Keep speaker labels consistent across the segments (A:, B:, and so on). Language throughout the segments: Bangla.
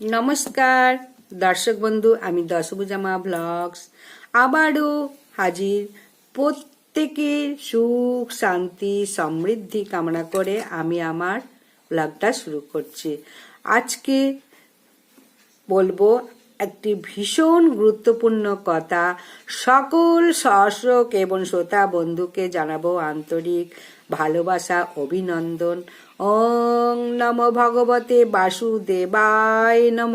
A: নমস্কার, দর্শক বন্ধু, আমি দশভুজামা ব্লগস। আবারও হাজির প্রত্যেকের সুখ, শান্তি, সমৃদ্ধি কামনা করে আমি আমার ব্লগটা শুরু করছি। আজকে বলব একটি ভীষণ গুরুত্বপূর্ণ কথা। সকল দর্শক এবং শ্রোতা বন্ধুকে জানাব আন্তরিক ভালোবাসা, অভিনন্দন। ওং নম ভগবতে বাসুদেবায় নম।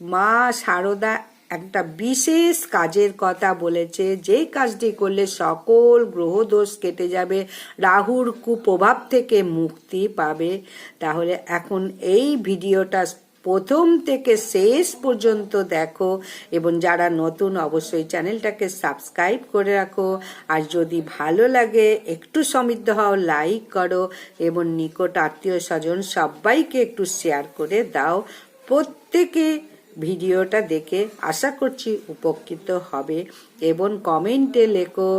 A: মা সারদা একটা বিশেষ কাজের কথা বলেছে যে কাজটি করলে সকল গ্রহদোষ কেটে যাবে, রাহুর কুপ্রভাব থেকে মুক্তি পাবে। তাহলে এখন এই ভিডিওটা প্রথম থেকে শেষ পর্যন্ত দেখো এবং যারা নতুন অবশ্যই চ্যানেলটাকে সাবস্ক্রাইব করে রাখো। আর যদি ভালো লাগে, একটু সমৃদ্ধ হও, লাইক করো এবং নিকট আত্মীয় স্বজন সবাইকে একটু শেয়ার করে দাও। প্রত্যেকে ভিডিওটা দেখে আশা করছি উপকৃত হবে এবং কমেন্টে লেখো,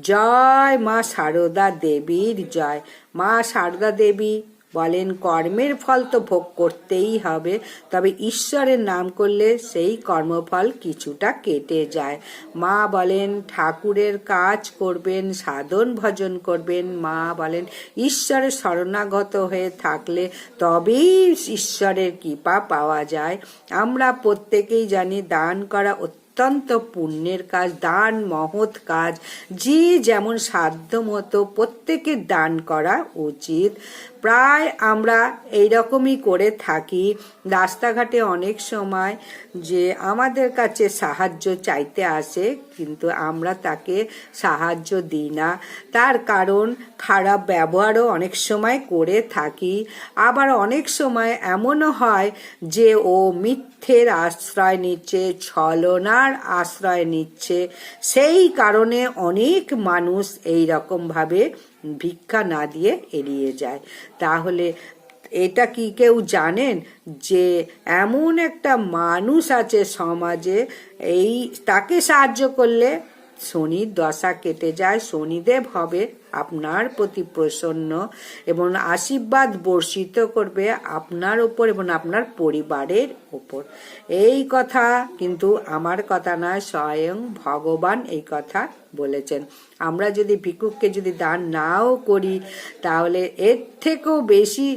A: জয় মা সারদা দেবীর জয়। মা সারদা দেবী বলেন, কর্মের ফল তো ভোগ করতেই হবে, তবে ঈশ্বরের নাম করলে সেই কর্মফল কিছুটা কেটে যায়। মা বলেন, ঠাকুরের কাজ করবেন, সাধন ভজন করবেন। মা বলেন, ঈশ্বরের শরণাগত হয়ে থাকলে তবেই ঈশ্বরের কৃপা পাওয়া যায়। আমরা প্রত্যেকেই জানি, দান করা অত্যন্ত পুণ্যের কাজ, দান মহৎ কাজ। যে যেমন সাধ্য মতো প্রত্যেকের দান করা উচিত। প্রায় আমরা এইরকমই করে থাকি। রাস্তাঘাটে অনেক সময় যে আমাদের কাছে সাহায্য চাইতে আসে, কিন্তু আমরা তাকে সাহায্য দিই না। তার কারণ খারাপ ব্যবহারও অনেক সময় করে থাকি। আবার অনেক সময় এমনও হয় যে ও মিথ্যের আশ্রয় নিচ্ছে, ছলনার আশ্রয় নিচ্ছে। সেই কারণে অনেক মানুষ এই রকমভাবে ভিক্ষা না দিয়ে এড়িয়ে যায়। তাহলে এটা কি কেউ জানেন যে এমন একটা মানুষ আছে সমাজে, এই তাকে সাহায্য করলে শনির দশা কেটে যায়, শনিদেব হবে আপনার প্রতি প্রসন্ন এবং আশীর্বাদ বর্ষিত করবে আপনার ওপর এবং আপনার পরিবারের ওপর এই কথা কিন্তু আমার কথা নয়, স্বয়ং ভগবান এই কথা বলেছেন। আমরা যদি ভিক্ষুককে যদি দান নাও করি, তাহলে এর থেকেও বেশি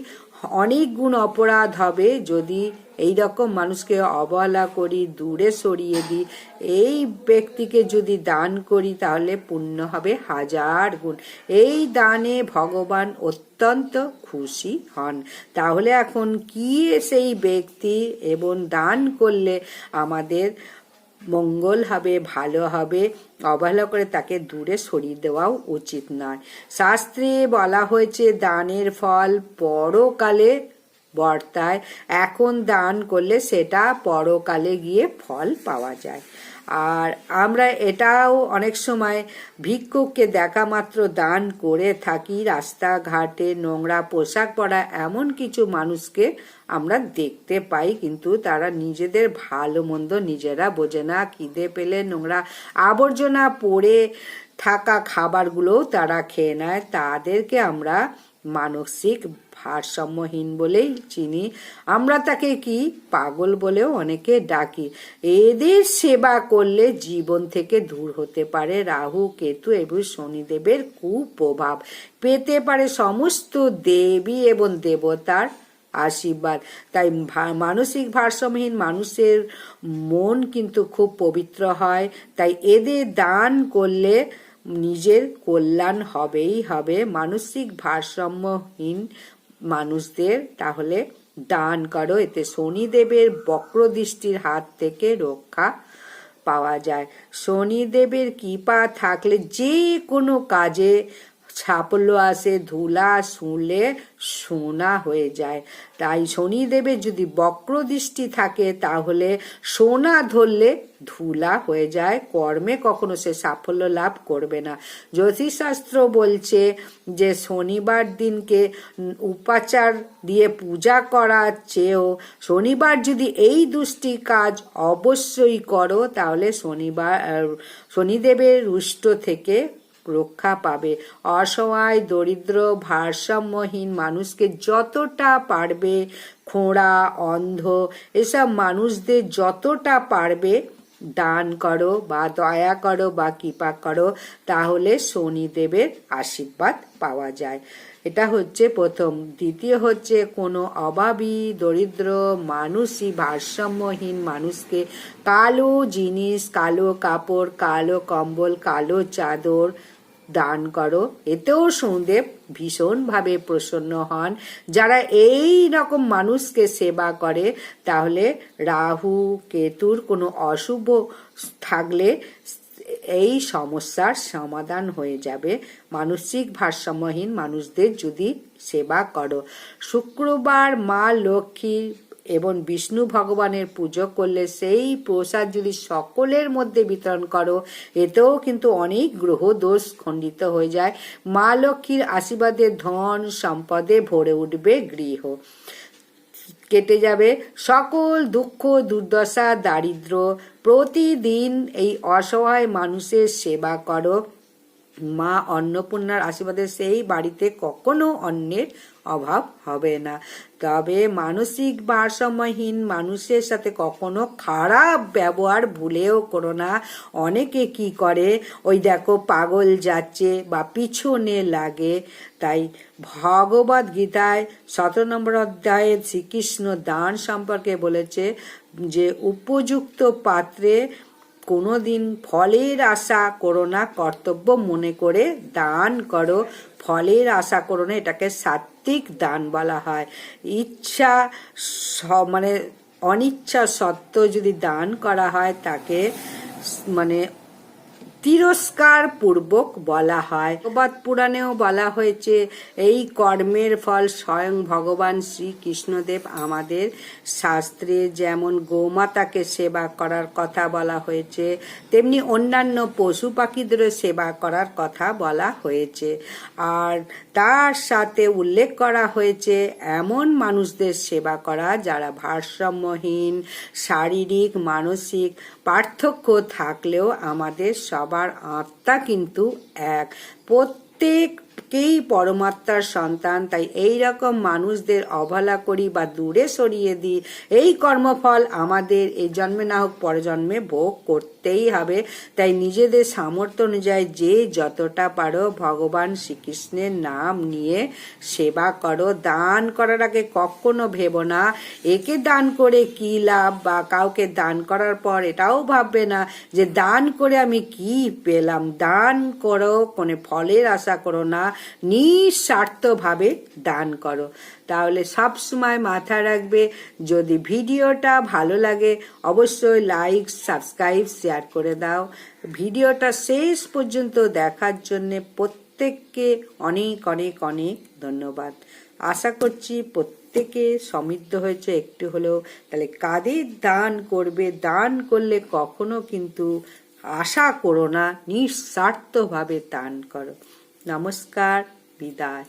A: অনেক গুণ অপরাধ হবে যদি এই রকম মানুষকে অবহেলা করি, দূরে সরিয়ে দিই। এই ব্যক্তিকে যদি দান করি, তাহলে পুণ্য হবে হাজার গুণ। এই দানে ভগবান অত্যন্ত খুশি হন। তাহলে এখন কি সেই ব্যক্তি এবং দান করলে আমাদের মঙ্গল হবে, ভালো হবে? অবহেলা করে তাকে দূরে সরিয়ে দেওয়াও উচিত নয়। শাস্ত্রে বলা হয়েছে, দানের ফল পরকালে বর্তায়। এখন দান করলে সেটা পরকালে গিয়ে ফল পাওয়া যায়। আর আমরা এটাও অনেক সময় ভিক্ষুককে দেখা মাত্র দান করে থাকি, রাস্তাঘাটে, নোংরা পোশাক পরা এমন কিছু মানুষকে আমরা দেখতে পাই, কিন্তু তারা নিজেদের ভালো মন্দ নিজেরা বোঝে না। খিদে পেলে নোংরা আবর্জনা পড়ে থাকা খাবারগুলোও তারা খেয়ে নেয়। তাদেরকে আমরা মানসিক ভারসাম্যহীন বলেই চিনি। আমরা তাকে কি? পাগল বলেও অনেকে ডাকি। এদের সেবা করলে জীবন থেকে দূর হতে পারে রাহু, কেতু এবং শনিদেবের কুপ্রভাব। পেতে পারে সমস্ত দেবী এবং দেবতার আশীর্বাদ। তাই মানসিক ভারসাম্যহীন মানুষের মন কিন্তু খুব পবিত্র হয়। তাই এদের দান করলে নিজের কল্যাণ হবেই হবে। মানসিক ভারসাম্যহীন মানুষদের তাহলে দান করো। এতে শনিদেবের বক্রদৃষ্টির হাত থেকে রক্ষা পাওয়া যায়। শনিদেবের কৃপা থাকলে যে কোনো কাজে সাফল্য আসে, ধুলা শুলে সোনা হয়ে যায়। তাই শনিদেবের যদি বক্রদৃষ্টি থাকে, তাহলে সোনা ধরলে ধুলা হয়ে যায়। কর্মে কখনো সে সাফল্য লাভ করবে না। জ্যোতিষশাস্ত্র বলছে যে, শনিবার দিনকে উপাচার দিয়ে পূজা করার চেয়েও শনিবার যদি এই দুষ্টি কাজ অবশ্যই করো, তাহলে শনিবার, শনিদেবের রুষ্ট থেকে রক্ষা পাবে। অসহায়, দরিদ্র, ভারসাম্যহীন মানুষকে যতটা পারবে, খোঁড়া, অন্ধ, এসব মানুষদের যতটা পারবে, দান করো বা দয়া করো বা কৃপা করো, তাহলে শনিদেবের আশীর্বাদ পাওয়া যায়। এটা হচ্ছে প্রথম। দ্বিতীয় হচ্ছে কোনো অভাবী, দরিদ্র মানুষই ভারসাম্যহীন মানুষকে কালো জিনিস, কালো কাপড়, কালো কম্বল, কালো চাদর দান করো। এতেও সৌদেব ভীষণভাবে প্রসন্ন হন। যারা এই রকম মানুষকে সেবা করে, তাহলে রাহু, কেতুর কোনো অশুভ থাকলে এই সমস্যার সমাধান হয়ে যাবে। মানসিক ভারসাম্যহীন মানুষদের যদি সেবা করো। শুক্রবার মা লক্ষ্মীর এবং বিষ্ণু ভগবানের পুজো করলে সেই প্রসাদ যদি সকলের মধ্যে বিতরণ করো, এতেও কিন্তু অনেক গ্রহ দোষ খণ্ডিত হয়ে যায়। মা লক্ষ্মীর আশীর্বাদে ধন সম্পদে ভরে উঠবে গৃহ। কেটে যাবে সকল দুঃখ দুর্দশা দারিদ্র প্রতিদিন এই অসহায় মানুষের সেবা করো। মা অন্নপূর্ণার আশীর্বাদে সেই বাড়িতে কখনো অন্যের অভাব হবে না। তবে মানসিক ভারসাম্যহীন মানুষের সাথে কখনো খারাপ ব্যবহার ভুলেও করো না। অনেকে কি করে? ওই দেখো পাগল যাচ্ছে বা পিছনে লাগে। তাই ভগবত গীতায় সতেরো নম্বর অধ্যায়ে শ্রীকৃষ্ণ দান সম্পর্কে বলেছে যে, উপযুক্ত পাত্রে কোনোদিন ফলের আশা করো না, কর্তব্য মনে করে দান করো। ফলের আশা করো না, এটাকে সাত্বিক দান বলা হয়। ইচ্ছা মানে অনিচ্ছা সত্ত্বেও যদি দান করা হয়, তাকে মানে তিরস্কার পূর্বক বলা হয়। ভগবত পুরাণেও বলা হয়েছে, এই কর্মের ফল স্বয়ং ভগবান শ্রীকৃষ্ণদেব আমাদের শাস্ত্রে যেমন গোমাতাকে সেবা করার কথা বলা হয়েছে, তেমনি অন্যান্য পশু পাখিদেরও সেবা করার কথা বলা হয়েছে। আর তার সাথে উল্লেখ করা হয়েছে, এমন মানুষদের সেবা করা যারা ভারসাম্যহীন, শারীরিক, মানসিক পার্থক্য থাকলেও আমাদের সবার আত্মা কিন্তু এক। প্রত্যেককেই পরমাত্মার সন্তান, তাই এই রকম মানুষদের অবহেলা করি বা দূরে সরিয়ে দিই, এই কর্মফল আমাদের এই জন্মে না হোক পরজন্মে ভোগ করতেই হবে। তাই নিজেদের সামর্থ্য অনুযায়ী যে যতটা পারো ভগবান শ্রীকৃষ্ণের নাম নিয়ে সেবা করো। দান করার আগে কখনো ভেবো না, একে দান করে কি লাভ বা কাউকে দান করার পর এটাও ভাববে না যে দান করে আমি কি পেলাম। দান করো, কোনো ফলের আশা করো না নিঃস্বার্থভাবে দান করো। তাহলে সব সময় মাথায় রাখবে। যদি ভিডিওটা ভালো লাগে, অবশ্যই লাইক সাবস্ক্রাইব শেয়ার করে দাও। ভিডিওটা শেষ পর্যন্ত দেখার জন্য প্রত্যেককে অনেক অনেক অনেক ধন্যবাদ। আশা করছি প্রত্যেকে সমৃদ্ধ হয়েছে। একটু হলেও তাহলে কাদের দান করবে, দান করলে কখনো কিন্তু আশা করো না, নিঃস্বার্থভাবে দান করো। নমস্কার বিদায়।